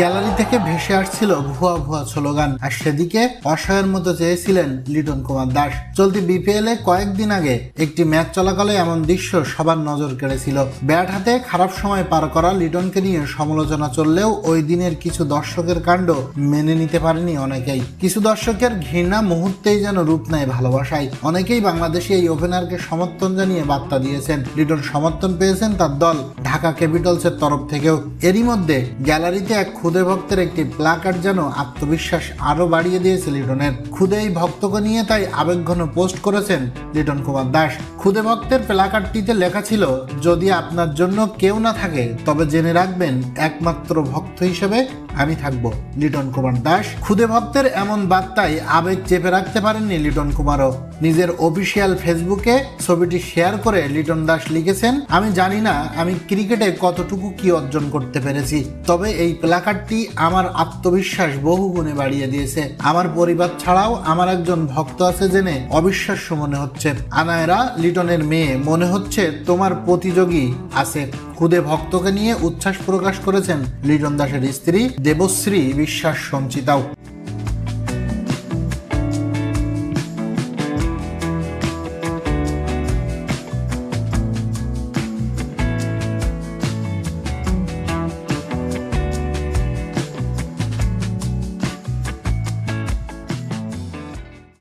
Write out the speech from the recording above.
Gallery থেকে ভেসে আসছিল ভুয়া ভুয়া স্লোগান। আর সেদিকে অসহায়ের মতো চেয়েছিলেন লিটন কুমার দাস। চলতি বিপিএল এ কয়েকদিন আগে একটি ম্যাচ চলাকালে এমন দৃশ্য সবার নজর কেড়েছিল। ব্যাট হাতে খারাপ সময় পার করা লিটনকে নিয়ে সমালোচনা চললেও ওই দিনের কিছু দর্শকের কাণ্ড মেনে নিতে পারেনি অনেকেই। কিছু দর্শকের ঘৃণা মুহূর্তেই যেন রূপ নেয় ভালোবাসায়। অনেকেই বাংলাদেশে এই ওপেনারকে সমর্থন জানিয়ে বার্তা দিয়েছেন। লিটন সমর্থন পেয়েছেন তার দল, ঢাকা ক্যাপিটালসের তরফ থেকেও। এরই মধ্যে গ্যালারিতে এক খুদে ভক্তের একটি প্লাকার্ড যেন আত্মবিশ্বাস আরও বাড়িয়ে দিয়েছে লিটনের। খুদে এই ভক্তকে নিয়ে তাই আবেগঘন পোস্ট করেছেন লিটন কুমার দাস। খুদে ভক্তের প্লাকার্ডটিতে লেখা ছিল, যদি আপনার জন্য কেউ না থাকে, তবে জেনে রাখবেন, একমাত্র ভক্ত হিসেবে আমি থাকব। লিটন কুমার দাস। খুদে ভক্তের এমন বার্তায় আবেগ চেপে রাখতে পারেননি লিটন কুমারও। নিজের অফিসিয়াল ফেসবুকে ছবিটি শেয়ার করে লিটন দাস লিখেছেন, আমি জানি না আমি ক্রিকেটে কতটুকু কি অর্জন করতে পেরেছি, তবে এই প্লাকার্ডটি আমার আত্মবিশ্বাস বহু গুণে বাড়িয়ে দিয়েছে। আমার পরিবার ছাড়াও আমার একজন ভক্ত আছে জেনে অবিশ্বাস্য মনে হচ্ছে। আনায়রা, লিটনের মেয়ে, মনে হচ্ছে তোমার প্রতিযোগী আছে। খুদে ভক্তকে নিয়ে উচ্ছ্বাস প্রকাশ করেছেন লিটন দাসের স্ত্রী দেবশ্রী বিশ্বাস সঞ্চিতাও।